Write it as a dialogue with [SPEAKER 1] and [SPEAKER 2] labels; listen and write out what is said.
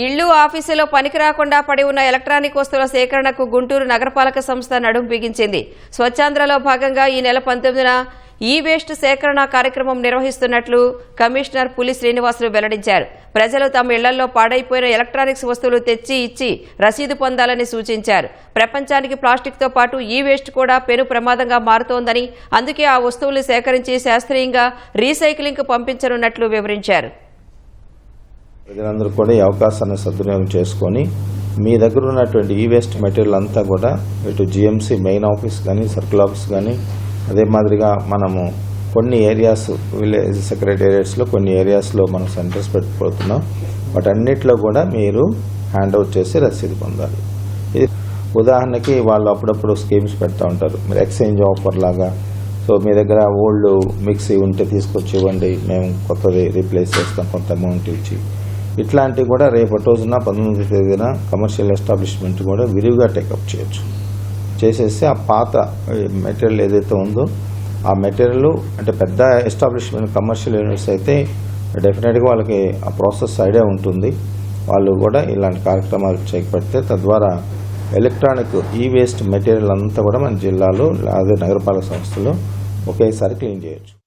[SPEAKER 1] ఇళ్ళు ఆఫీసులో పనికి రాకుండా పడి ఉన్న ఎలక్ట్రానిక్ వస్తువుల సేకరణకు గుంటూరు నగరపాలక సంస్థ నడుం బిగించింది. స్వచ్ఛాంధ్రలో భాగంగా ఈ నెల పంతొమ్మిదిన ఈ వేస్ట్ సేకరణ కార్యక్రమం నిర్వహిస్తున్నట్లు కమిషనర్ పులి శ్రీనివాసులు వెల్లడించారు. ప్రజలు తమ ఇళ్ళలో పాడైపోయిన ఎలక్ట్రానిక్స్ వస్తువులు తెచ్చి ఇచ్చి రసీదు పొందాలని సూచించారు. ప్రపంచానికి ప్లాస్టిక్తో పాటు ఈ వేస్ట్ కూడా పెను ప్రమాదంగా మారుతోందని అందుకే ఆ వస్తువులు సేకరించి శాస్త్రీయంగా రీసైక్లింగ్కు పంపించనున్నట్లు వివరించారు.
[SPEAKER 2] ప్రజలందరూ కూడా ఈ అవకాశాన్ని సద్వినియోగం చేసుకొని మీ దగ్గర ఉన్నటువంటి ఈ వేస్ట్ మెటీరియల్ అంతా కూడా ఇటు G M C main office కానీ సర్కిల్ ఆఫీస్ కానీ అదే మాదిరిగా మనము కొన్ని ఏరియాస్ విలేజ్ సెక్రటేరియట్స్లో కొన్ని ఏరియాస్లో మనం సెంటర్స్ పెట్టిపోతున్నాం వాటన్నిటిలో కూడా మీరు హ్యాండ్ అవుట్ చేసి రసీదు పొందాలి. ఇది ఉదాహరణకి వాళ్ళు అప్పుడప్పుడు స్కీమ్స్ పెడతా ఉంటారు. మీరు ఎక్స్చేంజ్ ఆఫర్ లాగా. సో మీ దగ్గర ఓల్డ్ మిక్సీ ఉంటే తీసుకొచ్చి ఇవ్వండి. మేము కొత్తది రీప్లేస్ చేస్తాం కొంత అమౌంట్ ఇచ్చి. ఇట్లాంటివి కూడా రేపటి రోజున పంతొమ్మిది తేదీన కమర్షియల్ ఎస్టాబ్లిష్మెంట్ కూడా విరివిగా టేకప్ చేయొచ్చు. చేసేసి ఆ పాత మెటీరియల్ ఏదైతే ఉందో ఆ మెటీరియల్ అంటే పెద్ద ఎస్టాబ్లిష్మెంట్ కమర్షియల్ యూనిట్స్ అయితే డెఫినెట్గా వాళ్ళకి ఆ ప్రాసెస్ ఐడియా ఉంటుంది. వాళ్ళు కూడా ఇలాంటి కార్యక్రమాలు చేపడితే తద్వారా ఎలక్ట్రానిక్ ఈ వేస్ట్ మెటీరియల్ అంతా కూడా మన జిల్లాలో అదే నగరపాలక సంస్థలో ఒకేసారి క్లీన్ చేయొచ్చు.